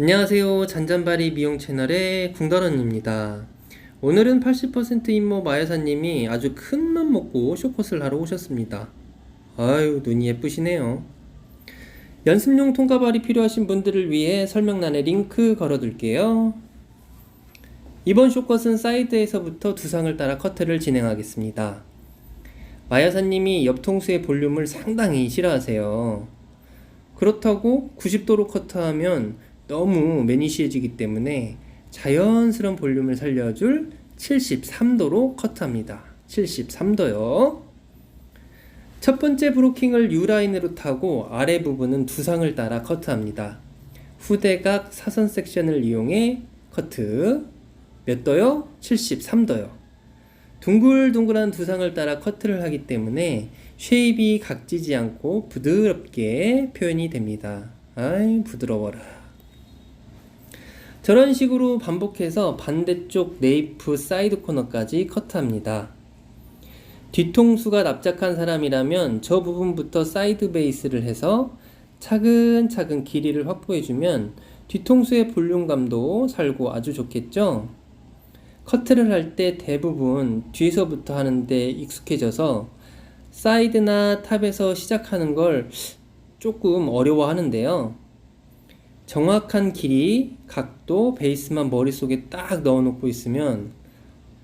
안녕하세요. 잔잔바리 미용 채널의 궁더런입니다. 오늘은 80% 임모 마여사님이 아주 큰 맘 먹고 쇼컷을 하러 오셨습니다. 아유, 눈이 예쁘시네요. 연습용 통가발이 필요하신 분들을 위해 설명란에 링크 걸어둘게요. 이번 쇼컷은 사이드에서부터 두상을 따라 커트를 진행하겠습니다. 마여사님이 옆통수의 볼륨을 상당히 싫어하세요. 그렇다고 90도로 커트하면 너무 매니시해지기 때문에 자연스러운 볼륨을 살려줄 73도로 커트합니다. 73도요. 첫 번째 브로킹을 U라인으로 타고 아래 부분은 두상을 따라 커트합니다. 후대각 사선 섹션을 이용해 커트. 몇 도요? 73도요. 둥글둥글한 두상을 따라 커트를 하기 때문에 쉐입이 각지지 않고 부드럽게 표현이 됩니다. 아이, 부드러워라. 저런 식으로 반복해서 반대쪽 네이프 사이드 코너까지 커트합니다. 뒤통수가 납작한 사람이라면 저 부분부터 사이드 베이스를 해서 차근차근 길이를 확보해주면 뒤통수의 볼륨감도 살고 아주 좋겠죠? 커트를 할 때 대부분 뒤에서부터 하는데 익숙해져서 사이드나 탑에서 시작하는 걸 조금 어려워 하는데요. 정확한 길이, 각도, 베이스만 머릿속에 딱 넣어놓고 있으면,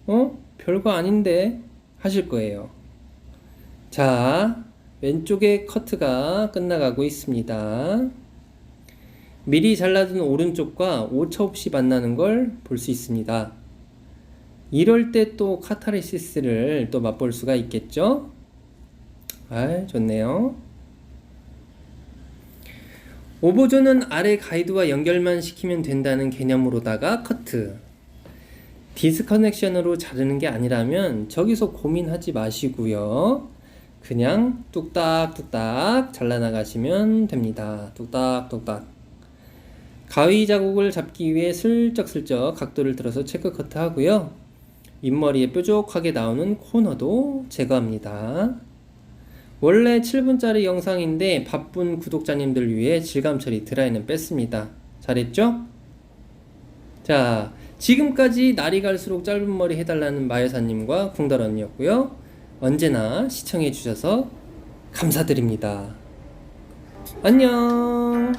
어? 별거 아닌데? 하실 거예요. 자, 왼쪽에 커트가 끝나가고 있습니다. 미리 잘라둔 오른쪽과 오차 없이 만나는 걸 볼 수 있습니다. 이럴 때 또 카타르시스를 또 맛볼 수가 있겠죠? 아, 좋네요. 오버존은 아래 가이드와 연결만 시키면 된다는 개념으로다가 커트. 디스커넥션으로 자르는 게 아니라면 저기서 고민하지 마시고요. 그냥 뚝딱뚝딱 잘라나가시면 됩니다. 뚝딱뚝딱. 가위 자국을 잡기 위해 슬쩍슬쩍 각도를 들어서 체크 커트 하고요. 윗머리에 뾰족하게 나오는 코너도 제거합니다. 원래 7분짜리 영상인데 바쁜 구독자님들 위해 질감 처리 드라이는 뺐습니다. 잘했죠? 자, 지금까지 날이 갈수록 짧은 머리 해달라는 마여사님과 궁더런이었고요. 언제나 시청해주셔서 감사드립니다. 안녕!